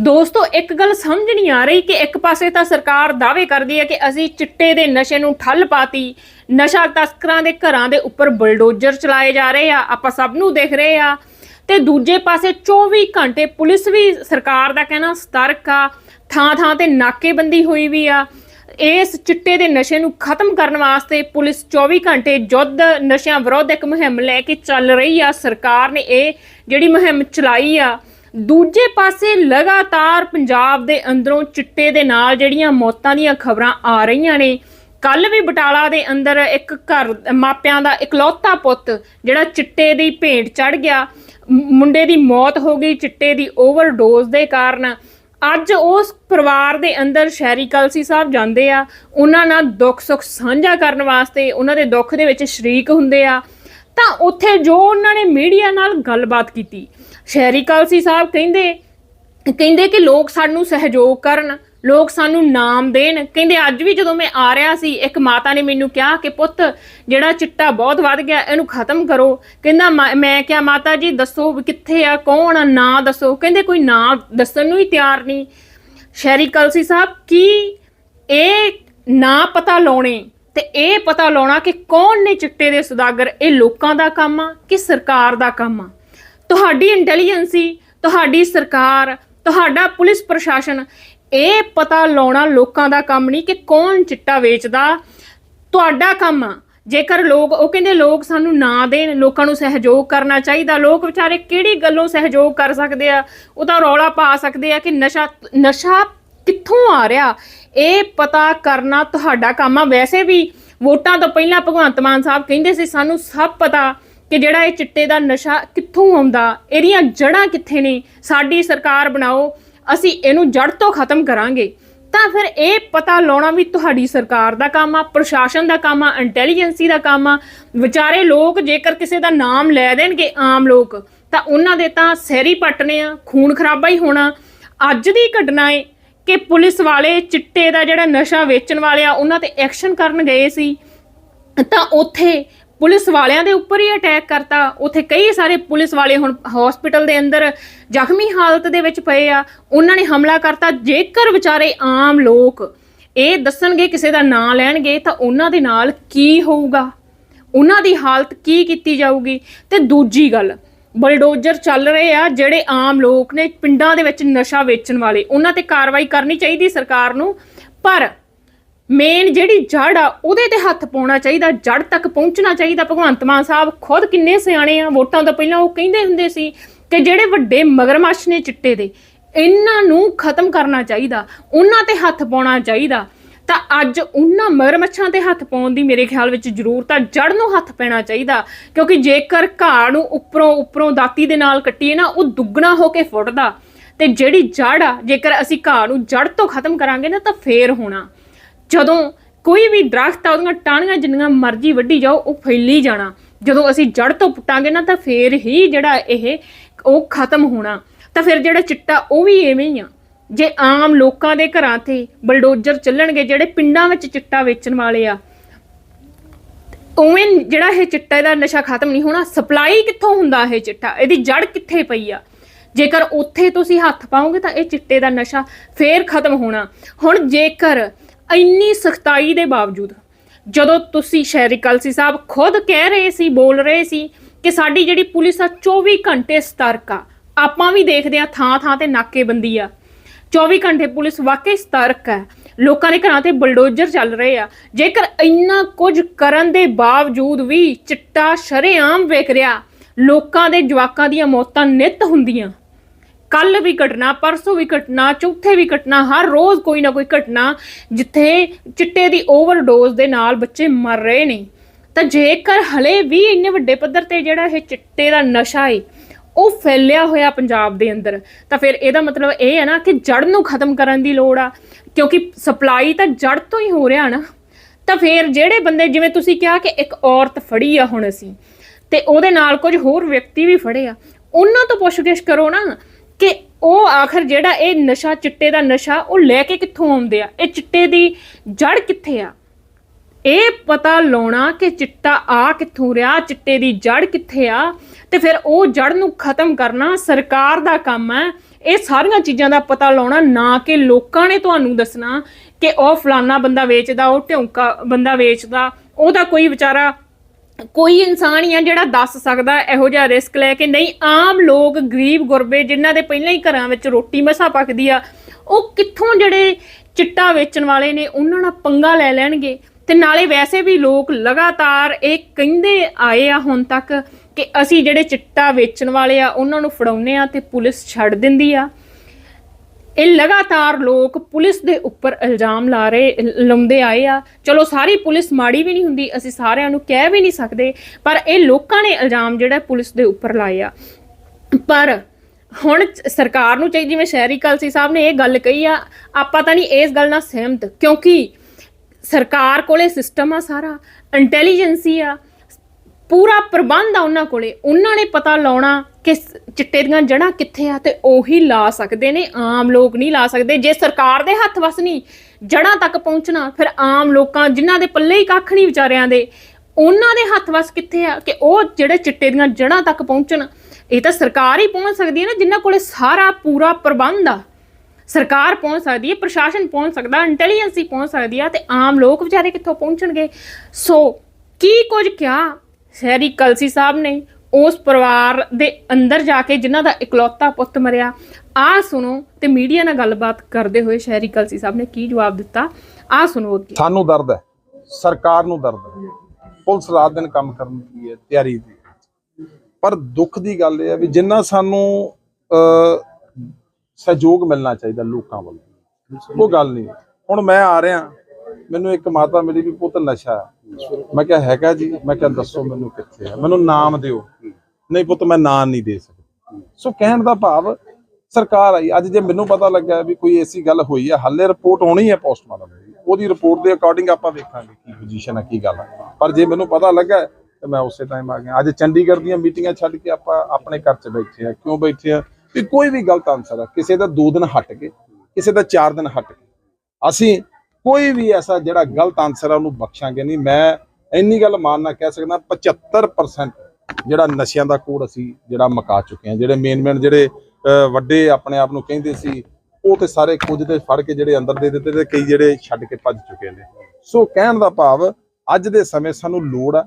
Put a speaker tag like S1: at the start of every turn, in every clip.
S1: ਦੋਸਤੋ, ਇੱਕ ਗੱਲ ਸਮਝ ਨਹੀਂ ਆ ਰਹੀ ਕਿ ਇੱਕ ਪਾਸੇ ਤਾਂ ਸਰਕਾਰ ਦਾਅਵੇ ਕਰਦੀ ਹੈ ਕਿ ਅਸੀਂ ਚਿੱਟੇ ਦੇ ਨਸ਼ੇ ਨੂੰ ਠੱਲ ਪਾਤੀ। ਨਸ਼ਾ ਤਸਕਰਾਂ ਦੇ ਘਰਾਂ ਦੇ ਉੱਪਰ ਬਲਡੋਜ਼ਰ ਚਲਾਏ ਜਾ ਰਹੇ ਆ, ਆਪਾਂ ਸਭ ਨੂੰ ਦੇਖ ਰਹੇ ਆ। ਤੇ ਦੂਜੇ ਪਾਸੇ 24 ਘੰਟੇ ਪੁਲਿਸ ਵੀ ਸਰਕਾਰ ਦਾ ਕਹਿਣਾ ਸਤਰਕ ਆ ਥਾਂ ਥਾਂ ਤੇ ਨਾਕੇਬੰਦੀ ਹੋਈ ਵੀ ਆ। ਇਸ ਚਿੱਟੇ ਦੇ ਨਸ਼ੇ ਨੂੰ ਖਤਮ ਕਰਨ ਵਾਸਤੇ ਪੁਲਿਸ 24 ਘੰਟੇ ਯੁੱਧ ਨਸ਼ਿਆਂ ਵਿਰੁੱਧ ਇੱਕ ਮੁਹਿੰਮ ਲੈ ਕੇ ਚੱਲ ਰਹੀ ਆ। ਸਰਕਾਰ ਨੇ ਇਹ ਜਿਹੜੀ ਮੁਹਿੰਮ ਚਲਾਈ ਆ ਦੂਜੇ ਪਾਸੇ ਲਗਾਤਾਰ ਪੰਜਾਬ ਦੇ ਅੰਦਰੋਂ ਚਿੱਟੇ ਦੇ ਨਾਲ ਜਿਹੜੀਆਂ ਮੌਤਾਂ ਦੀਆਂ ਖਬਰਾਂ ਆ ਰਹੀਆਂ ਨੇ ਕੱਲ ਵੀ ਬਟਾਲਾ ਦੇ ਅੰਦਰ ਇੱਕ ਘਰ, ਮਾਪਿਆਂ ਦਾ ਇਕਲੌਤਾ ਪੁੱਤ ਜਿਹੜਾ ਚਿੱਟੇ ਦੀ ਭੇਂਟ ਚੜ ਗਿਆ। ਮੁੰਡੇ ਦੀ ਮੌਤ ਹੋ ਗਈ, ਚਿੱਟੇ ਦੀ ਓਵਰਡੋਜ਼ ਦੇ ਕਾਰਨ। ਅੱਜ ਉਸ ਪਰਿਵਾਰ ਦੇ ਅੰਦਰ ਸ਼ਹਿਰੀ ਕਲਸੀ ਸਾਹਿਬ ਜਾਂਦੇ ਆ। ਉਹਨਾਂ ਨਾਲ ਦੁੱਖ ਸੁੱਖ ਸਾਂਝਾ ਕਰਨ ਵਾਸਤੇ ਉਹਨਾਂ ਦੇ ਦੁੱਖ ਦੇ ਵਿੱਚ ਸ਼ਰੀਕ ਹੁੰਦੇ ਆ। ਤਾਂ ਉੱਥੇ ਜੋ ਉਹਨਾਂ ਨੇ ਮੀਡੀਆ ਨਾਲ ਗੱਲਬਾਤ ਕੀਤੀ ਸ਼ਹਿਰੀ ਕਲਸੀ ਸਾਹਿਬ ਕਹਿੰਦੇ ਕਹਿੰਦੇ ਕਿ ਲੋਕ ਸਾਨੂੰ ਸਹਿਯੋਗ ਕਰਨ, ਲੋਕ ਸਾਨੂੰ ਨਾਮ ਦੇਣ। ਕਹਿੰਦੇ, ਅੱਜ ਵੀ ਜਦੋਂ ਮੈਂ ਆ ਰਿਹਾ ਸੀ, ਇੱਕ ਮਾਤਾ ਨੇ ਮੈਨੂੰ ਕਿਹਾ ਕਿ ਪੁੱਤ, ਜਿਹੜਾ ਚਿੱਟਾ ਬਹੁਤ ਵੱਧ ਗਿਆ, ਇਹਨੂੰ ਖਤਮ ਕਰੋ। ਕਹਿੰਦਾ, ਮਾ- ਮੈਂ ਕਿਹਾ, ਮਾਤਾ ਜੀ, ਦੱਸੋ ਵੀ ਕਿੱਥੇ ਆ, ਕੌਣ ਆ? ਨਾਂ ਦੱਸੋ। ਕਹਿੰਦੇ, ਕੋਈ ਨਾਂ ਦੱਸਣ ਨੂੰ ਹੀ ਤਿਆਰ ਨਹੀਂ। ਸ਼ਹਿਰੀ ਕਲਸੀ ਸਾਹਿਬ, ਕੀ ਇਹ ਨਾ ਪਤਾ ਲਾਉਣੇ ਤੇ ਇਹ ਪਤਾ ਲਾਉਣਾ ਕਿ ਕੌਣ ਨੇ ਚਿੱਟੇ ਦੇ ਸੁਦਾਗਰ? ਇਹ ਲੋਕਾਂ ਦਾ ਕੰਮ ਆ ਕਿ ਸਰਕਾਰ ਦਾ ਕੰਮ ਆ? ਤੁਹਾਡੀ ਇੰਟੈਲੀਜੈਂਸੀ ਤੁਹਾਡੀ ਸਰਕਾਰ, ਤੁਹਾਡਾ ਪੁਲਿਸ ਪ੍ਰਸ਼ਾਸਨ, ਇਹ ਪਤਾ ਲਾਉਣਾ ਲੋਕਾਂ ਦਾ ਕੰਮ ਨਹੀਂ ਕਿ ਕੌਣ ਚਿੱਟਾ ਵੇਚਦਾ। ਤੁਹਾਡਾ ਕੰਮ ਆ। ਜੇਕਰ ਲੋਕ, ਉਹ ਕਹਿੰਦੇ ਲੋਕ ਸਾਨੂੰ ਨਾ ਦੇਣ, ਲੋਕਾਂ ਨੂੰ ਸਹਿਯੋਗ ਕਰਨਾ ਚਾਹੀਦਾ। ਲੋਕ ਵਿਚਾਰੇ ਕਿਹੜੀ ਗੱਲੋਂ ਸਹਿਯੋਗ ਕਰ ਸਕਦੇ ਆ? ਉਹ ਤਾਂ ਰੌਲਾ ਪਾ ਸਕਦੇ ਆ ਕਿ ਨਸ਼ਾ ਨਸ਼ਾ ਕਿੱਥੋਂ ਆ ਰਿਹਾ? ਇਹ ਪਤਾ ਕਰਨਾ ਤੁਹਾਡਾ ਕੰਮ ਆ। ਵੈਸੇ ਵੀ ਵੋਟਾਂ ਤੋਂ ਪਹਿਲਾਂ ਭਗਵੰਤ ਮਾਨ ਸਾਹਿਬ ਕਹਿੰਦੇ ਸੀ, ਸਾਨੂੰ ਸਭ ਪਤਾ ਕਿ ਜਿਹੜਾ ਇਹ ਚਿੱਟੇ ਦਾ ਨਸ਼ਾ ਕਿੱਥੋਂ ਆਉਂਦਾ? ਇਹਦੀਆਂ ਜੜ੍ਹਾਂ ਕਿੱਥੇ ਨੇ? ਸਾਡੀ ਸਰਕਾਰ ਬਣਾਓ, ਅਸੀਂ ਇਹਨੂੰ ਜੜ ਤੋਂ ਖਤਮ ਕਰਾਂਗੇ। ਤਾਂ ਫਿਰ ਇਹ ਪਤਾ ਲਾਉਣਾ ਵੀ ਤੁਹਾਡੀ ਸਰਕਾਰ ਦਾ ਕੰਮ ਆ, ਪ੍ਰਸ਼ਾਸਨ ਦਾ ਕੰਮ ਆ, ਇੰਟੈਲੀਜੈਂਸੀ ਦਾ ਕੰਮ ਆ। ਵਿਚਾਰੇ ਲੋਕ ਜੇਕਰ ਕਿਸੇ ਦਾ ਨਾਮ ਲੈ ਦੇਣਗੇ ਆਮ ਲੋਕ, ਤਾਂ ਉਹਨਾਂ ਦੇ ਤਾਂ ਸਹਿਰੀ ਪੱਟਨੇ ਆ, ਖੂਨ ਖਰਾਬਾ ਹੀ ਹੋਣਾ। ਅੱਜ ਦੀ ਘਟਨਾ ਏ ਕਿ ਪੁਲਿਸ ਵਾਲੇ ਚਿੱਟੇ ਦਾ ਜਿਹੜਾ ਨਸ਼ਾ ਵੇਚਣ ਵਾਲੇ ਆ, ਉਹਨਾਂ ਤੇ ਐਕਸ਼ਨ ਕਰਨ ਗਏ ਸੀ। ਤਾਂ ਉੱਥੇ ਪੁਲਿਸ ਵਾਲਿਆਂ ਦੇ ਉੱਪਰ ਹੀ ਅਟੈਕ ਕਰਤਾ। ਉੱਥੇ ਕਈ ਸਾਰੇ ਪੁਲਿਸ ਵਾਲੇ ਹੁਣ ਹਸਪੀਟਲ ਦੇ ਅੰਦਰ ਜ਼ਖਮੀ ਹਾਲਤ ਦੇ ਵਿੱਚ ਪਏ ਆ। ਉਹਨਾਂ ਨੇ ਹਮਲਾ ਕਰਤਾ। ਜੇਕਰ ਵਿਚਾਰੇ ਆਮ ਲੋਕ ਇਹ ਦੱਸਣਗੇ, ਕਿਸੇ ਦਾ ਨਾਂ ਲੈਣਗੇ, ਤਾਂ ਉਹਨਾਂ ਦੇ ਨਾਲ ਕੀ ਹੋਊਗਾ? ਉਹਨਾਂ ਦੀ ਹਾਲਤ ਕੀ ਕੀਤੀ ਜਾਊਗੀ? ਤੇ ਦੂਜੀ ਗੱਲ, ਬਲਡੋਜ਼ਰ ਚੱਲ ਰਹੇ ਆ, ਜਿਹੜੇ ਆਮ ਲੋਕ ਨੇ, ਪਿੰਡਾਂ ਦੇ ਵਿੱਚ ਨਸ਼ਾ ਵੇਚਣ ਵਾਲੇ। ਉਹਨਾਂ ਤੇ ਕਾਰਵਾਈ ਕਰਨੀ ਚਾਹੀਦੀ ਸਰਕਾਰ ਨੂੰ। ਪਰ ਮੇਨ ਜਿਹੜੀ ਜੜ ਆ, ਉਹਦੇ ਤੇ ਹੱਥ ਪਾਉਣਾ ਚਾਹੀਦਾ ਜੜ ਤੱਕ ਪਹੁੰਚਣਾ ਚਾਹੀਦਾ। ਭਗਵੰਤ ਮਾਨ ਸਾਹਿਬ ਖੁਦ ਕਿੰਨੇ ਸਿਆਣੇ ਆ, ਵੋਟਾਂ ਤੋਂ ਪਹਿਲਾਂ ਉਹ ਕਹਿੰਦੇ ਹੁੰਦੇ ਸੀ ਕਿ ਜਿਹੜੇ ਵੱਡੇ ਮਗਰਮੱਛ ਨੇ ਚਿੱਟੇ ਦੇ, ਇਹਨਾਂ ਨੂੰ ਖਤਮ ਕਰਨਾ ਚਾਹੀਦਾ, ਉਹਨਾਂ ਤੇ ਹੱਥ ਪਾਉਣਾ ਚਾਹੀਦਾ। ਤਾਂ ਅੱਜ ਉਹਨਾਂ ਮਗਰਮੱਛਾਂ ਤੇ ਹੱਥ ਪਾਉਣ ਦੀ ਮੇਰੇ ਖਿਆਲ ਵਿੱਚ ਜ਼ਰੂਰਤ ਆ ਜੜ ਨੂੰ ਹੱਥ ਪੈਣਾ ਚਾਹੀਦਾ। ਕਿਉਂਕਿ ਜੇਕਰ ਘਾਹ ਨੂੰ ਉੱਪਰੋਂ ਉੱਪਰੋਂ ਦਾਤੀ ਦੇ ਨਾਲ ਕੱਟੀਏ ਨਾ, ਉਹ ਦੁੱਗਣਾ ਹੋ ਕੇ ਫੁੱਟਦਾ। ਤੇ ਜਿਹੜੀ ਜੜ ਆ, ਜੇਕਰ ਅਸੀਂ ਘਾਹ ਨੂੰ ਜੜ ਤੋਂ ਖਤਮ ਕਰਾਂਗੇ ਨਾ, ਤਾਂ ਫੇਰ ਹੋਣਾ। ਜਦੋਂ ਕੋਈ ਵੀ ਦਰਖਤ ਆ, ਉਹਦੀਆਂ ਟਾਹਣੀਆਂ ਜਿੰਨੀਆਂ ਮਰਜ਼ੀ ਵੱਢੀ ਜਾਓ, ਉਹ ਫੈਲੀ ਜਾਣਾ। ਜਦੋਂ ਅਸੀਂ ਜੜ ਤੋਂ ਪੁੱਟਾਂਗੇ ਨਾ, ਤਾਂ ਫੇਰ ਹੀ ਜਿਹੜਾ ਇਹ, ਉਹ ਖਤਮ ਹੋਣਾ। ਤਾਂ ਫਿਰ ਜਿਹੜਾ ਚਿੱਟਾ, ਉਹ ਵੀ ਐਵੇਂ ਹੀ ਆ। ਜੇ ਆਮ ਲੋਕਾਂ ਦੇ ਘਰਾਂ ਤੇ ਬਲਡੋਜ਼ਰ ਚੱਲਣਗੇ, ਜਿਹੜੇ ਪਿੰਡਾਂ ਵਿੱਚ ਚਿੱਟਾ ਵੇਚਣ ਵਾਲੇ ਆ, ਉਵੇਂ ਜਿਹੜਾ ਇਹ ਚਿੱਟਾ ਦਾ ਨਸ਼ਾ ਖਤਮ ਨਹੀਂ ਹੋਣਾ। ਸਪਲਾਈ ਕਿੱਥੋਂ ਹੁੰਦਾ ਇਹ ਚਿੱਟਾ? ਇਹਦੀ ਜੜ ਕਿੱਥੇ ਪਈ ਆ? ਜੇਕਰ ਉੱਥੇ ਤੁਸੀਂ ਹੱਥ ਪਾਓਗੇ, ਤਾਂ ਇਹ ਚਿੱਟੇ ਦਾ ਨਸ਼ਾ ਫੇਰ ਖਤਮ ਹੋਣਾ। ਹੁਣ ਜੇਕਰ ਇੰਨੀ ਸਖਤਾਈ ਦੇ ਬਾਵਜੂਦ, ਜਦੋਂ ਤੁਸੀਂ ਸ਼ਹਿਰੀ ਕਲਸੀ ਸਾਹਿਬ ਖੁਦ ਕਹਿ ਰਹੇ ਸੀ, ਬੋਲ ਰਹੇ ਸੀ ਕਿ ਸਾਡੀ ਜਿਹੜੀ ਪੁਲਿਸ ਆ 24 ਘੰਟੇ ਸਤਰਕ ਆ। ਆਪਾਂ ਵੀ ਦੇਖਦੇ ਆ ਥਾਂ ਥਾਂ ਤੇ ਨਾਕੇਬੰਦੀ ਆ। 24 ਘੰਟੇ ਪੁਲਿਸ ਵਾਕਈ ਸਤਰਕ ਹੈ ਲੋਕਾਂ ਦੇ ਘਰਾਂ ਤੇ ਬਲਡੋਜ਼ਰ ਚੱਲ ਰਹੇ ਆ। ਜੇਕਰ ਇੰਨਾ ਕੁਝ ਕਰਨ ਦੇ ਬਾਵਜੂਦ ਵੀ ਚਿੱਟਾ ਸ਼ਰੇਆਮ ਵੇਖ ਰਿਹਾ, ਲੋਕਾਂ ਦੇ ਜਵਾਕਾਂ ਦੀਆਂ ਮੌਤਾਂ ਨਿਤ ਹੁੰਦੀਆਂ। ਕੱਲ ਵੀ ਘਟਨਾ, ਪਰਸੋਂ ਵੀ ਘਟਨਾ, ਚੌਥੇ ਵੀ ਘਟਨਾ, ਹਰ ਰੋਜ਼ ਕੋਈ ਨਾ ਕੋਈ ਘਟਨਾ ਜਿੱਥੇ ਚਿੱਟੇ ਦੀ ਓਵਰਡੋਜ਼ ਦੇ ਨਾਲ ਬੱਚੇ ਮਰ ਰਹੇ ਨੇ। ਤਾਂ ਜੇਕਰ ਹਲੇ ਵੀ ਇੰਨੇ ਵੱਡੇ ਪੱਧਰ ਤੇ ਜਿਹੜਾ ਇਹ ਚਿੱਟੇ ਦਾ ਨਸ਼ਾ ਏ, ਉਹ ਫੈਲਿਆ ਹੋਇਆ ਪੰਜਾਬ ਦੇ ਅੰਦਰ, ਤਾਂ ਫਿਰ ਇਹਦਾ ਮਤਲਬ ਇਹ ਹੈ ਨਾ ਕਿ ਜੜ ਨੂੰ ਖਤਮ ਕਰਨ ਦੀ ਲੋੜ ਆ, ਕਿਉਂਕਿ ਸਪਲਾਈ ਤਾਂ ਜੜ ਤੋਂ ਹੀ ਹੋ ਰਿਹਾ ਨਾ। ਤਾਂ ਫਿਰ ਜਿਹੜੇ ਬੰਦੇ, ਜਿਵੇਂ ਤੁਸੀਂ ਕਿਹਾ ਕਿ ਇੱਕ ਔਰਤ ਫੜੀ ਆ ਹੁਣ ਅਸੀਂ, ਤੇ ਉਹਦੇ ਨਾਲ ਕੁਝ ਹੋਰ ਵਿਅਕਤੀ ਵੀ ਫੜੇ ਆ, ਉਹਨਾਂ ਤੋਂ ਪੁੱਛਗਿੱਛ ਕਰੋ ਨਾ। ਕਿ ਉਹ ਆਖਰ ਜਿਹੜਾ ਇਹ ਨਸ਼ਾ, ਚਿੱਟੇ ਦਾ ਨਸ਼ਾ, ਉਹ ਲੈ ਕੇ ਕਿੱਥੋਂ ਆਉਂਦੇ ਆ? ਇਹ ਚਿੱਟੇ ਦੀ ਜੜ ਕਿੱਥੇ ਆ? ਇਹ ਪਤਾ ਲਾਉਣਾ ਕਿ ਚਿੱਟਾ ਆ ਕਿੱਥੋਂ ਰਿਹਾ, ਚਿੱਟੇ ਦੀ ਜੜ ਕਿੱਥੇ ਆ? ਤੇ ਫਿਰ ਉਹ ਜੜ ਨੂੰ ਖਤਮ ਕਰਨਾ ਸਰਕਾਰ ਦਾ ਕੰਮ ਹੈ। ਇਹ ਸਾਰੀਆਂ ਚੀਜ਼ਾਂ ਦਾ ਪਤਾ ਲਾਉਣਾ, ਨਾ ਕਿ ਲੋਕਾਂ ਨੇ ਤੁਹਾਨੂੰ ਦੱਸਣਾ ਕਿ ਉਹ ਫਲਾਨਾ ਬੰਦਾ ਵੇਚਦਾ, ਉਹ ਢਿਉਂਕਾ ਬੰਦਾ ਵੇਚਦਾ, ਉਹਦਾ ਕੋਈ ਵਿਚਾਰਾ ਕੋਈ ਇਨਸਾਨ ਹੀ ਆ ਜਿਹੜਾ ਦੱਸ ਸਕਦਾ ਇਹੋ ਜਿਹਾ ਰਿਸਕ ਲੈ ਕੇ, ਨਹੀਂ, ਆਮ ਲੋਕ ਗਰੀਬ ਗੁਰਬੇ ਜਿਨ੍ਹਾਂ ਦੇ ਪਹਿਲਾਂ ਹੀ ਘਰਾਂ ਵਿੱਚ ਰੋਟੀ ਮਸਾ ਪੱਕਦੀ ਆ, ਉਹ ਕਿੱਥੋਂ ਜਿਹੜੇ ਚਿੱਟਾ ਵੇਚਣ ਵਾਲੇ ਨੇ, ਉਹਨਾਂ ਨਾਲ ਪੰਗਾ ਲੈ ਲੈਣਗੇ। ਤੇ ਨਾਲੇ ਵੈਸੇ ਵੀ ਲੋਕ ਲਗਾਤਾਰ ਇਹ ਕਹਿੰਦੇ ਆਏ ਆ ਹੁਣ ਤੱਕ ਕਿ ਅਸੀਂ ਜਿਹੜੇ ਚਿੱਟਾ ਵੇਚਣ ਵਾਲੇ ਆ, ਉਹਨਾਂ ਨੂੰ ਫੜਾਉਨੇ ਆ ਤੇ ਪੁਲਿਸ ਛੱਡ ਦਿੰਦੀ ਆ। ਇਹ ਲਗਾਤਾਰ ਲੋਕ ਪੁਲਿਸ ਦੇ ਉੱਪਰ ਇਲਜ਼ਾਮ ਲਾ ਰਹੇ, ਲਾਉਂਦੇ ਆਏ ਆ। ਚਲੋ, ਸਾਰੀ ਪੁਲਿਸ ਮਾੜੀ ਵੀ ਨਹੀਂ ਹੁੰਦੀ, ਅਸੀਂ ਸਾਰਿਆਂ ਨੂੰ ਕਹਿ ਵੀ ਨਹੀਂ ਸਕਦੇ, ਪਰ ਇਹ ਲੋਕਾਂ ਨੇ ਇਲਜ਼ਾਮ ਜਿਹੜਾ ਪੁਲਿਸ ਦੇ ਉੱਪਰ ਲਾਏ ਆ ਪਰ ਹੁਣ ਸਰਕਾਰ ਨੂੰ ਚਾਹੀਦੀ ਜਿਵੇਂ ਸ਼ਹਿਰੀ ਕਲਸੀ ਸਾਹਿਬ ਨੇ ਇਹ ਗੱਲ ਕਹੀ ਆ, ਆਪਾਂ ਤਾਂ ਨਹੀਂ ਇਸ ਗੱਲ ਨਾਲ ਸਹਿਮਤ, ਕਿਉਂਕਿ ਸਰਕਾਰ ਕੋਲੇ ਸਿਸਟਮ ਆ ਸਾਰਾ ਇੰਟੈਲੀਜੈਂਸੀ ਆ। ਪੂਰਾ ਪ੍ਰਬੰਧ ਆ ਉਹਨਾਂ ਕੋਲੇ, ਉਹਨਾਂ ਨੇ ਪਤਾ ਲਾਉਣਾ ਕਿ ਚਿੱਟੇ ਦੀਆਂ ਜੜ੍ਹਾਂ ਕਿੱਥੇ ਆ ਤੇ ਉਹੀ ਲਾ ਸਕਦੇ ਨੇ, ਆਮ ਲੋਕ ਨਹੀਂ ਲਾ ਸਕਦੇ। ਜੇ ਸਰਕਾਰ ਦੇ ਹੱਥ ਵਸ ਨਹੀਂ, ਜੜ੍ਹਾਂ ਤੱਕ ਪਹੁੰਚਣਾ, ਫਿਰ ਆਮ ਲੋਕਾਂ ਜਿਨ੍ਹਾਂ ਦੇ ਪੱਲੇ ਹੀ ਕੱਖ ਨਹੀਂ ਵਿਚਾਰਿਆਂ ਦੇ, ਉਹਨਾਂ ਦੇ ਹੱਥ ਵਸ ਕਿੱਥੇ ਆ ਕਿ ਉਹ ਜਿਹੜੇ ਚਿੱਟੇ ਦੀਆਂ ਜੜ੍ਹਾਂ ਤੱਕ ਪਹੁੰਚਣ? ਇਹ ਤਾਂ ਸਰਕਾਰ ਹੀ ਪਹੁੰਚ ਸਕਦੀ ਹੈ ਨਾ, ਜਿਨ੍ਹਾਂ ਕੋਲੇ ਸਾਰਾ ਪੂਰਾ ਪ੍ਰਬੰਧ ਆ। ਸਰਕਾਰ ਪਹੁੰਚ ਸਕਦੀ ਹੈ, ਪ੍ਰਸ਼ਾਸਨ ਪਹੁੰਚ ਸਕਦਾ ਇੰਟੈਲੀਜੈਂਸੀ ਪਹੁੰਚ ਸਕਦੀ ਆ ਤੇ ਆਮ ਲੋਕ ਵਿਚਾਰੇ ਕਿੱਥੋਂ ਪਹੁੰਚਣਗੇ? ਸੋ ਕੀ ਕੁਝ ਕਿਹਾ? ਸ਼ਹਿਰੀ ਕਲਸੀ ਸਾਹਿਬ ਨੇ ਉਸ ਪਰਿਵਾਰ ਦੇ ਅੰਦਰ ਜਾ ਕੇ ਜਿਨ੍ਹਾਂ ਦਾ ਇਕਲੌਤਾ ਪੁੱਤ ਮਰਿਆ ਆ ਸੁਣੋ ਤੇ ਮੀਡੀਆ ਨਾਲ ਗੱਲਬਾਤ ਕਰਦੇ ਹੋਏ ਸ਼ਹਿਰੀ ਕਲਸੀ ਸਾਹਿਬ ਨੇ ਕੀ ਜਵਾਬ ਦਿੱਤਾ? ਆ ਸੁਣੋ ਅੱਗੇ।
S2: ਸਾਨੂੰ ਦਰਦ ਹੈ। ਸਰਕਾਰ ਨੂੰ ਦਰਦ ਹੈ। ਪੁਲਿਸ ਰਾਤ ਦਿਨ ਕੰਮ ਕਰਨ ਦੀ ਹੈ, ਤਿਆਰੀ ਦੀ ਪਰ ਦੁੱਖ ਦੀ ਗੱਲ ਇਹ ਹੈ ਵੀ ਜਿੰਨਾ ਸਾਨੂੰ ਸਹਿਯੋਗ ਮਿਲਣਾ ਚਾਹੀਦਾ ਲੋਕਾਂ ਵੱਲੋਂ, ਉਹ ਗੱਲ ਨਹੀਂ। ਹੁਣ ਮੈਂ ਆ ਰਿਹਾ, ਮੈਨੂੰ ਇੱਕ ਮਾਤਾ ਮਿਲੀ ਵੀ ਪੁੱਤ ਨਸ਼ਾ ਹੈ। ਮੈਂ ਕਿਹਾ ਹੈਗਾ ਜੀ। ਮੈਂ ਕਿਹਾ ਦੱਸੋ ਮੈਨੂੰ ਕਿੱਥੇ ਹੈ ਮੈਨੂੰ ਨਾਮ ਦਿਓ। ਨਹੀਂ ਪੁੱਤ ਮੈਂ ਨਾਂ ਨਹੀਂ ਦੇ ਸਕਦਾ। ਸੋ ਕਹਿਣ ਦਾ ਭਾਵ ਸਰਕਾਰ ਆਈ। ਅੱਜ ਜੇ ਮੈਨੂੰ ਪਤਾ ਲੱਗਾ ਵੀ ਕੋਈ ਐਸੀ ਗੱਲ ਹੋਈ ਹੈ ਹਾਲੇ ਰਿਪੋਰਟ ਹੋਣੀ ਹੈ ਪੋਸਟਮਾਰਟਮ ਦੀ। ਉਹਦੀ ਰਿਪੋਰਟ ਦੇ ਅਕੋਰਡਿੰਗ ਆਪਾਂ ਵੇਖਾਂਗੇ ਕੀ ਪੋਜੀਸ਼ਨ ਹੈ ਕੀ ਗੱਲ ਹੈ ਪਰ ਜੇ ਮੈਨੂੰ ਪਤਾ ਲੱਗਾ ਹੈ, ਤੇ ਮੈਂ ਉਸੇ ਟਾਈਮ ਆ ਗਿਆ। ਅੱਜ ਚੰਡੀਗੜ੍ਹ ਦੀਆਂ ਮੀਟਿੰਗਾਂ ਛੱਡ ਕੇ ਆਪਾਂ ਆਪਣੇ ਘਰ 'ਚ ਬੈਠੇ ਆ। ਕਿਉਂ ਬੈਠੇ ਆ? ਵੀ ਕੋਈ ਵੀ ਗਲਤ ਆਨਸਰ ਆ ਕਿਸੇ ਦਾ 2 ਦਿਨ ਹਟ ਕੇ ਕਿਸੇ ਦਾ 4 ਦਿਨ ਹਟ ਕੇ ਅਸੀਂ ਕੋਈ ਵੀ ਐਸਾ ਜਿਹੜਾ ਗਲਤ ਆਨਸਰ ਹੈ ਉਹਨੂੰ ਬਖਸ਼ਾਂਗੇ ਨਹੀਂ। ਮੈਂ ਇੰਨੀ ਗੱਲ ਮਾਨਣਾ ਕਹਿ ਸਕਦਾ 75% ਜਿਹੜਾ ਨਸ਼ਿਆਂ ਦਾ ਕੋੜ ਅਸੀਂ ਜਿਹੜਾ ਮਕਾ ਚੁੱਕੇ ਹਾਂ। ਜਿਹੜੇ ਮੇਨ ਮੇਨ ਜਿਹੜੇ ਅਹ, ਵੱਡੇ ਆਪਣੇ ਆਪ ਨੂੰ ਕਹਿੰਦੇ ਸੀ ਉਹ ਤੇ ਸਾਰੇ ਕੁਝ ਤੇ ਫੜ ਕੇ ਜਿਹੜੇ ਅੰਦਰ ਦੇ ਦਿੱਤੇ ਤੇ ਕਈ ਜਿਹੜੇ ਛੱਡ ਕੇ ਭੱਜ ਚੁੱਕੇ ਨੇ। ਸੋ ਕਹਿਣ ਦਾ ਭਾਵ ਅੱਜ ਦੇ ਸਮੇਂ ਸਾਨੂੰ ਲੋੜ ਆ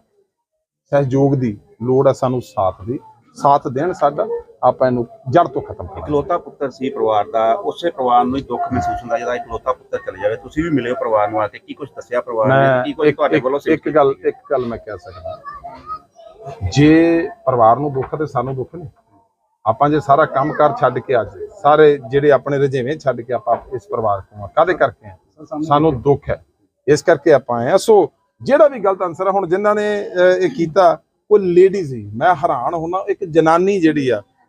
S2: ਸਹਿਯੋਗ ਦੀ ਲੋੜ ਆ ਸਾਨੂੰ ਸਾਥ ਦੀ ਸਾਥ ਦੇਣ ਸਾਡਾ। ਆਪਾਂ ਇਹਨੂੰ ਜੜ ਤੋਂ ਖਤਮ ਕਰਾਂਗੇ।
S3: ਇਕਲੌਤਾ ਪੁੱਤਰ ਸੀ ਪਰਿਵਾਰ ਦਾ ਉਸੇ ਪਰਿਵਾਰ ਨੂੰ ਹੀ ਦੁੱਖ ਮਹਿਸੂਸ ਹੁੰਦਾ ਜਦੋਂ ਇਕਲੌਤਾ ਪੁੱਤਰ ਚਲੇ ਜਾਵੇ। ਤੁਸੀਂ ਵੀ ਮਿਲੇ ਹੋ ਪਰਿਵਾਰ ਨੂੰ ਆ ਕੇ ਕੀ ਕੁਝ ਦੱਸਿਆ ਪਰਿਵਾਰ ਨੇ? ਕੀ ਕੁਝ ਤੁਹਾਡੇ ਵੱਲੋਂ
S2: ਇੱਕ ਗੱਲ ਇੱਕ ਗੱਲ ਮੈਂ ਕਹਿ ਸਕਦਾ। ਜੇ ਪਰਿਵਾਰ ਨੂੰ ਦੁੱਖ ਤੇ ਸਾਨੂੰ ਦੁੱਖ ਨਹੀਂ ਆਪਾਂ ਜੇ ਸਾਰਾ ਕੰਮ ਕਰ ਛੱਡ ਕੇ ਅੱਜ ਸਾਰੇ ਜਿਹੜੇ ਆਪਣੇ ਰਜੇਵੇਂ ਛੱਡ ਕੇ ਆਪਾਂ ਇਸ ਪਰਿਵਾਰ ਤੋਂ ਕਾਦੇ ਕਰਕੇ ਆਏ? ਸਾਨੂੰ ਦੁੱਖ ਹੈ। ਇਸ ਕਰਕੇ ਆਪਾਂ ਆਏ ਆ ਸੋ ਜਿਹੜਾ ਵੀ ਗਲਤ ਆਨਸਰ ਹੈ ਹੁਣ ਜਿਨ੍ਹਾਂ ਨੇ ਇਹ ਕੀਤਾ ਉਹ ਲੇਡੀ ਸੀ। ਮੈਂ ਹੈਰਾਨ ਹੁਣਾ ਇੱਕ ਜਨਾਨੀ ਜਿਹੜੀ ਆ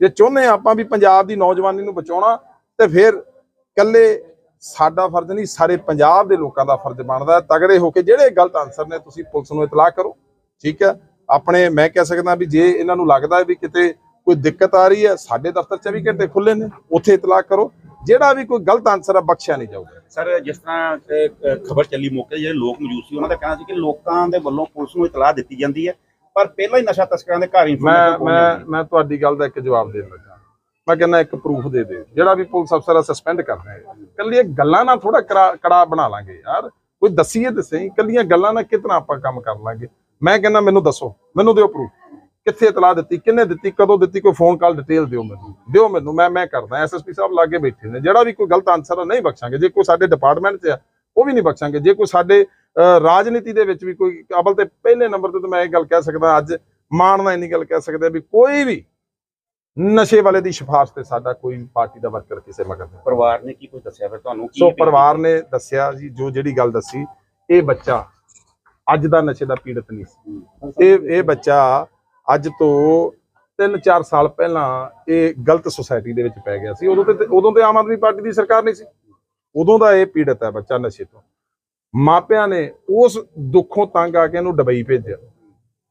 S2: ਜੇ ਚਾਹੁੰਦੇ ਆ ਆਪਾਂ ਵੀ ਪੰਜਾਬ ਦੀ ਨੌਜਵਾਨੀ ਨੂੰ ਬਚਾਉਣਾ, ਤੇ ਫਿਰ ਕੱਲੇ ਸਾਡਾ ਫਰਜ਼ ਨਹੀਂ, ਸਾਰੇ ਪੰਜਾਬ ਦੇ ਲੋਕਾਂ ਦਾ ਫਰਜ਼ ਬਣਦਾ। ਤਗੜੇ ਹੋ ਕੇ ਜਿਹੜੇ ਗਲਤ ਆਨਸਰ ਨੇ ਤੁਸੀਂ ਪੁਲਿਸ ਨੂੰ ਇਤਲਾਹ ਕਰੋ, ਠੀਕ ਹੈ? ਆਪਣੇ, ਮੈਂ ਕਹਿ ਸਕਦਾ ਵੀ ਜੇ ਇਹਨਾਂ ਨੂੰ ਲੱਗਦਾ ਵੀ ਕਿਤੇ ਕੋਈ ਦਿੱਕਤ ਆ ਰਹੀ ਹੈ, ਸਾਡੇ ਦਫ਼ਤਰ 24 ਘੰਟੇ ਖੁੱਲੇ ਨੇ, ਉੱਥੇ ਇਤਲਾਹ ਕਰੋ। ਜਿਹੜਾ ਵੀ ਕੋਈ ਗਲਤ ਆਨਸਰ ਆ, ਬਖਸ਼ਿਆ ਨਹੀਂ ਜਾਊਗਾ।
S3: ਸਰ, ਜਿਸ ਤਰ੍ਹਾਂ ਖਬਰ ਚੱਲੀ ਮੌਕੇ ਜਿਹੜੇ ਲੋਕ ਮੌਜੂਦ ਸੀ, ਉਹਨਾਂ ਦਾ ਕਹਿਣਾ ਸੀ ਕਿ ਲੋਕਾਂ ਦੇ ਵੱਲੋਂ ਪੁਲਿਸ ਨੂੰ ਇਤਲਾਹ ਦਿੱਤੀ ਜਾਂਦੀ ਹੈ। ਪਰ ਪਹਿਲਾਂ ਹੀ ਨਸ਼ਾ ਤਸਕਰਾਂ ਦੇ ਘਰ
S2: ਮੈਂ
S3: ਪਹੁੰਚ
S2: ਮੈਂ
S3: ਹੈ
S2: ਮੈਂ ਤੁਹਾਡੀ ਗੱਲ ਦਾ ਇੱਕ ਜਵਾਬ ਦੇਣ ਲੱਗਾ। ਮੈਂ ਕਹਿੰਦਾ ਇੱਕ ਪ੍ਰੂਫ ਦੇ ਦੇ। ਜਿਹੜਾ ਵੀ ਪੁਲਿਸ ਅਫਸਰ ਆ ਸਸਪੈਂਡ ਕਰਨਾ ਹੈ। ਕੱਲੀ ਇਹ ਗੱਲਾਂ ਨਾਲ ਥੋੜਾ ਕੜਾ ਬਣਾ ਲਾਂਗੇ ਯਾਰ। ਕੋਈ ਦਸੀਏ ਤੇ ਸਹੀ। ਕੱਲੀਆਂ ਗੱਲਾਂ ਨਾਲ ਕਿਤਨਾ ਆਪਾਂ ਕੰਮ ਕਰ ਲਾਂਗੇ? ਮੈਂ ਕਹਿੰਦਾ ਮੈਨੂੰ ਦੱਸੋ। ਮੈਨੂੰ ਦਿਓ ਪ੍ਰੂਫ ਕਿੱਥੇ ਇਤਲਾਹ ਦਿੱਤੀ? ਕਿੰਨੇ ਦਿੱਤੀ? ਕਦੋਂ ਦਿੱਤੀ? ਕੋਈ ਫੋਨ ਕਾਲ ਡਿਟੇਲ ਦਿਓ ਮੈਨੂੰ। ਦਿਓ ਮੈਨੂੰ। ਮੈਂ ਮੈਂ ਕਰਦਾ। ਐਸਐਸਪੀ ਸਾਹਿਬ ਲਾਗੇ ਬੈਠੇ ਨੇ। ਜਿਹੜਾ ਵੀ ਕੋਈ ਗਲਤ ਆਨਸਰ ਆ ਨਹੀਂ ਬਖਸ਼ਾਂਗੇ। ਜੇ ਕੋਈ ਸਾਡੇ ਡਿਪਾਰਟਮੈਂਟ 'ਚ ਆ ਉਹ ਵੀ ਨਹੀਂ ਬਖਸ਼ਾਂਗੇ। ਜੇ ਕੋਈ ਸਾਡੇ ਰਾਜਨੀਤੀ ਦੇ ਵਿੱਚ ਵੀ ਕੋਈ ਅਵਲ ਤੇ ਪਹਿਲੇ ਨੰਬਰ ਤੇ ਮੈਂ ਇਹ ਗੱਲ ਕਹਿ ਸਕਦਾ ਅੱਜ ਮਾਣ ਨਾਲ ਇੰਨੀ ਗੱਲ ਕਹਿ ਸਕਦੇ ਵੀ ਕੋਈ ਵੀ ਨਸ਼ੇ ਵਾਲੇ ਦੀ ਸਿਫਾਰਿਸ਼ ਤੇ ਸਾਡਾ ਕੋਈ ਵੀ ਪਾਰਟੀ ਦਾ ਵਰਕਰ ਕਿਸੇ ਮਗਰ ਨਹੀਂ।
S3: ਪਰਿਵਾਰ ਨੇ ਕੀ ਕੁਝ ਦੱਸਿਆ ਫਿਰ ਤੁਹਾਨੂੰ? ਕੀ
S2: ਸੋ ਪਰਿਵਾਰ ਨੇ ਦੱਸਿਆ ਜੀ ਜੋ ਜਿਹੜੀ ਗੱਲ ਦੱਸੀ ਇਹ ਬੱਚਾ ਅੱਜ ਦਾ ਨਸ਼ੇ ਦਾ ਪੀੜਤ ਨਹੀਂ ਸੀ। ਇਹ ਇਹ ਬੱਚਾ ਅੱਜ ਤੋਂ 3-4 ਸਾਲ ਪਹਿਲਾਂ ਇਹ ਗਲਤ ਸੁਸਾਇਟੀ ਦੇ ਵਿੱਚ ਪੈ ਗਿਆ ਸੀ। ਉਦੋਂ ਤੇ ਉਦੋਂ ਤੇ ਆਮ ਆਦਮੀ ਪਾਰਟੀ ਦੀ ਸਰਕਾਰ ਨਹੀਂ ਸੀ। ਉਦੋਂ ਦਾ ਇਹ ਪੀੜਤ ਹੈ ਬੱਚਾ ਨਸ਼ੇ ਤੋਂ। ਮਾਪਿਆਂ ਨੇ ਉਸ ਦੁੱਖੋਂ ਤੰਗ ਆ ਕੇ ਇਹਨੂੰ ਡਬਈ ਭੇਜਿਆ।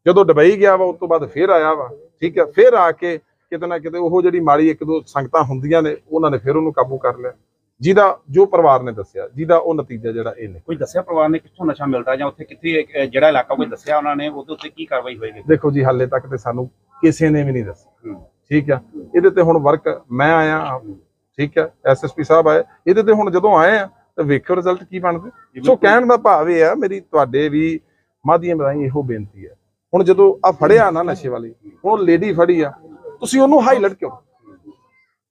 S2: ਜਦੋਂ ਡਬਈ ਗਿਆ ਵਾ ਉਸ ਤੋਂ ਬਾਅਦ ਫੇਰ ਆਇਆ ਵਾ ਠੀਕ ਹੈ ਫੇਰ ਆ ਕੇ ਕਿਤੇ ਨਾ ਕਿਤੇ ਉਹ ਜਿਹੜੀ ਮਾੜੀ ਇੱਕ ਦੋ ਸੰਗਤਾਂ ਹੁੰਦੀਆਂ ਨੇ ਉਹਨਾਂ ਨੇ ਫਿਰ ਉਹਨੂੰ ਕਾਬੂ ਕਰ ਲਿਆ। ਜਿਹਦਾ ਜੋ ਪਰਿਵਾਰ ਨੇ ਦੱਸਿਆ ਜਿਹਦਾ ਉਹ ਨਤੀਜਾ ਜਿਹੜਾ ਇਹ ਨੇ।
S3: ਕੋਈ ਦੱਸਿਆ ਪਰਿਵਾਰ ਨੇ ਕਿੱਥੋਂ ਨਸ਼ਾ ਮਿਲਦਾ ਜਾਂ ਉੱਥੇ ਕਿੱਥੇ ਜਿਹੜਾ ਇਲਾਕਾ ਕੋਈ ਦੱਸਿਆ ਉਹਨਾਂ ਨੇ ਉਹਦੇ ਉੱਤੇ ਕੀ ਕਾਰਵਾਈ ਹੋਏਗੀ?
S2: ਦੇਖੋ ਜੀ ਹਾਲੇ ਤੱਕ ਤੇ ਸਾਨੂੰ ਕਿਸੇ ਨੇ ਵੀ ਨਹੀਂ ਦੱਸਿਆ। ਠੀਕ ਆ ਇਹਦੇ ਤੇ ਹੁਣ ਵਰਕ ਮੈਂ ਆਇਆ ਠੀਕ ਹੈ ਐਸਐਸਪੀ ਸਾਹਿਬ ਆਏ। ਇਹਦੇ ਤੇ ਹੁਣ ਜਦੋਂ ਆਏ ਆ ਤਾਂ ਵੇਖੋ ਰਿਜ਼ਲਟ ਕੀ ਬਣਦੇ। ਸੋ ਕਹਿਣ ਦਾ ਭਾਵ ਇਹ ਆ ਮੇਰੀ ਤੁਹਾਡੇ ਵੀ ਮਾਧਿਅਮ ਰਾਹੀਂ ਇਹੋ ਬੇਨਤੀ ਹੈ। ਹੁਣ ਜਦੋਂ ਆ ਫੜਿਆ ਨਾ ਨਸ਼ੇ ਵਾਲੀ ਹੁਣ ਲੇਡੀ ਫੜੀ ਆ ਤੁਸੀਂ ਉਹਨੂੰ ਹਾਈਲਾਈਟ ਕਿਉਂ?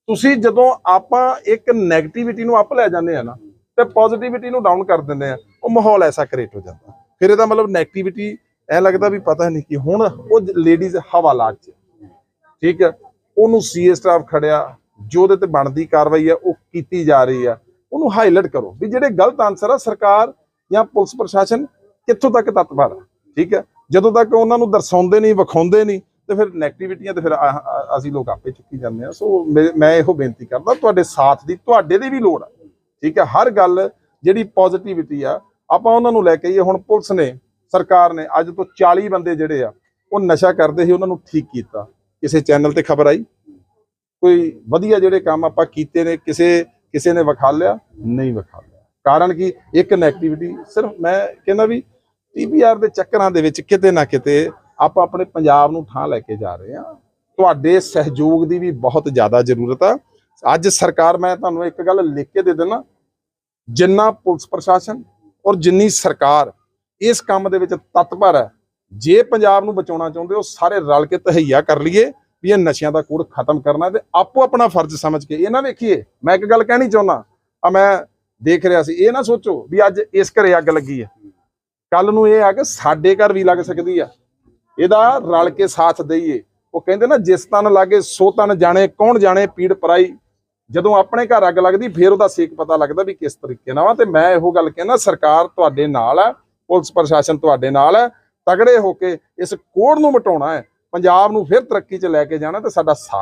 S2: ਤੁਸੀਂ ਜਦੋਂ ਆਪਾਂ ਇੱਕ 네ਗੇਟਿਵਿਟੀ ਨੂੰ ਅਪ ਲੈ ਜਾਂਦੇ ਆ ਨਾ ਤੇ ਪੋਜ਼ਿਟਿਵਿਟੀ ਨੂੰ ਡਾਊਨ ਕਰ ਦਿੰਦੇ ਆ ਉਹ ਮਾਹੌਲ ਐਸਾ ਕ੍ਰੀਏਟ ਹੋ ਜਾਂਦਾ। ਫਿਰ ਇਹਦਾ ਮਤਲਬ 네ਗੇਟਿਵਿਟੀ ਐ ਲੱਗਦਾ ਵੀ ਪਤਾ ਨਹੀਂ ਕਿ ਹੁਣ ਉਹ ਲੇਡੀਜ਼ ਹਵਾਲਾਤ ਚ ਠੀਕ ਹੈ ਉਹਨੂੰ ਸੀਏ ਸਟਾਫ ਖੜਿਆ ਜੋ ਉਹਦੇ ਤੇ ਬਣਦੀ ਕਾਰਵਾਈ ਆ ਉਹ ਕੀਤੀ ਜਾ ਰਹੀ ਆ। ਉਹਨੂੰ ਹਾਈਲਾਈਟ ਕਰੋ ਵੀ ਜਿਹੜੇ ਗਲਤ ਆਨਸਰ ਆ ਸਰਕਾਰ ਜਾਂ ਪੁਲਿਸ ਪ੍ਰਸ਼ਾਸਨ ਕਿੱਥੋਂ ਤੱਕ ਤਤਪਰ ਠੀਕ ਹੈ? ਜਦੋਂ ਤੱਕ ਉਹਨਾਂ ਨੂੰ ਦਰਸਾਉਂਦੇ ਨਹੀਂ, ਵਿਖਾਉਂਦੇ ਨਹੀਂ, ਤੇ ਫਿਰ ਨੈਗੇਟਿਵਿਟੀਆਂ ਤੇ ਫਿਰ ਅਸੀਂ ਲੋਕ ਆਪੇ ਚੁੱਕੀ ਜਾਂਦੇ ਆ। ਸੋ ਮੇ- ਮੈਂ ਇਹੋ ਬੇਨਤੀ ਕਰਦਾ, ਤੁਹਾਡੇ ਸਾਥ ਦੀ, ਤੁਹਾਡੇ ਦੀ ਵੀ ਲੋੜ ਆ, ਠੀਕ ਹੈ? ਹਰ ਗੱਲ ਜਿਹੜੀ ਪੋਜ਼ਿਟਿਵਿਟੀ ਆ, ਆਪਾਂ ਉਹਨਾਂ ਨੂੰ ਲੈ ਕੇ ਆਈਏ। ਹੁਣ ਪੁਲਿਸ ਨੇ, ਸਰਕਾਰ ਨੇ ਅੱਜ ਤੋਂ 40 ਬੰਦੇ ਜਿਹੜੇ ਆ, ਉਹ ਨਸ਼ਾ ਕਰਦੇ ਸੀ, ਉਹਨਾਂ ਨੂੰ ਠੀਕ ਕੀਤਾ। ਕਿਸੇ ਚੈਨਲ ਤੇ ਖਬਰ ਆਈ? ਕੋਈ ਵਧੀਆ ਜਿਹੜੇ ਕੰਮ ਆਪਾਂ ਕੀਤੇ ਨੇ, ਕਿਸੇ ਕਿਸੇ ਨੇ ਵਿਖਾ ਲਿਆ, ਨਹੀਂ ਵਿਖਾ ਲਿਆ। ਕਾਰਨ ਕਿ? ਇੱਕ ਨੈਗੇਟਿਵਿਟੀ ਸਿਰਫ ਮੈਂ ਕਹਿੰਦਾ ਵੀ ਟੀਪੀਆਰ ਦੇ ਚੱਕਰਾਂ ਦੇ ਵਿੱਚ ਕਿਤੇ ਨਾ ਕਿਤੇ ਆਪਾਂ ਆਪਣੇ ਪੰਜਾਬ ਨੂੰ ਥਾਂ ਲੈ ਕੇ ਜਾ ਰਹੇ ਹਾਂ। ਤੁਹਾਡੇ ਸਹਿਯੋਗ ਦੀ ਵੀ ਬਹੁਤ ਜ਼ਿਆਦਾ ਜ਼ਰੂਰਤ ਆ। ਅੱਜ ਸਰਕਾਰ, ਮੈਂ ਤੁਹਾਨੂੰ ਇੱਕ ਗੱਲ ਲਿਖ ਕੇ ਦੇ ਦਿੰਦਾ, ਜਿੰਨਾ ਪੁਲਿਸ ਪ੍ਰਸ਼ਾਸਨ ਔਰ ਜਿੰਨੀ ਸਰਕਾਰ ਇਸ ਕੰਮ ਦੇ ਵਿੱਚ ਤਤਪਰ ਹੈ, ਜੇ ਪੰਜਾਬ ਨੂੰ ਬਚਾਉਣਾ ਚਾਹੁੰਦੇ ਹੋ, ਸਾਰੇ ਰਲ ਕੇ ਤਹਈਆ ਕਰ ਲਈਏ। ਵੀ ਇਹ ਨਸ਼ਿਆਂ ਦਾ ਕੂੜ ਖਤਮ ਕਰਨਾ ਤੇ ਆਪੋ ਆਪਣਾ ਫਰਜ਼ ਸਮਝ ਕੇ, ਇਹ ਨਾ ਵੇਖੀਏ। ਮੈਂ ਇੱਕ ਗੱਲ ਕਹਿਣੀ ਚਾਹੁੰਦਾ, ਆ ਮੈਂ ਦੇਖ ਰਿਹਾ ਸੀ, ਇਹ ਨਾ ਸੋਚੋ ਵੀ ਅੱਜ ਇਸ ਘਰੇ ਅੱਗ ਲੱਗੀ ਹੈ ਕੱਲ ਨੂੰ ਇਹ ਆ ਕਿ ਸਾਡੇ ਘਰ ਵੀ ਲੱਗ ਸਕਦੀ ਆ। ਇਹਦਾ ਰਲ ਕੇ ਸਾਥ ਦਈਏ। ਉਹ ਕਹਿੰਦੇ ਨਾ, ਜਿਸ ਤਨ ਲਾਗੇ ਸੋ ਤਨ ਜਾਣੇ, ਕੌਣ ਜਾਣੇ ਪੀੜ ਪਰਾਈ। ਜਦੋਂ ਆਪਣੇ ਘਰ ਅੱਗ ਲੱਗਦੀ, ਫਿਰ ਉਹਦਾ ਸੇਕ ਪਤਾ ਲੱਗਦਾ ਵੀ ਕਿਸ ਤਰੀਕੇ ਨਾਲ ਵਾ ਤੇ ਮੈਂ ਇਹੋ ਗੱਲ ਕਹਿੰਦਾ ਸਰਕਾਰ ਤੁਹਾਡੇ ਨਾਲ ਹੈ ਪੁਲਿਸ ਪ੍ਰਸ਼ਾਸਨ ਤੁਹਾਡੇ ਨਾਲ ਹੈ ਤਗੜੇ ਹੋ ਕੇ ਇਸ ਕੋੜ ਨੂੰ ਮਟਾਉਣਾ ਹੈ। ਪੰਜਾਬ ਨੂੰ ਫਿਰ ਤਰੱਕੀ 'ਚ ਲੈ ਕੇ ਜਾਣਾ ਤੇ ਸਾਡਾ ਸਾਥ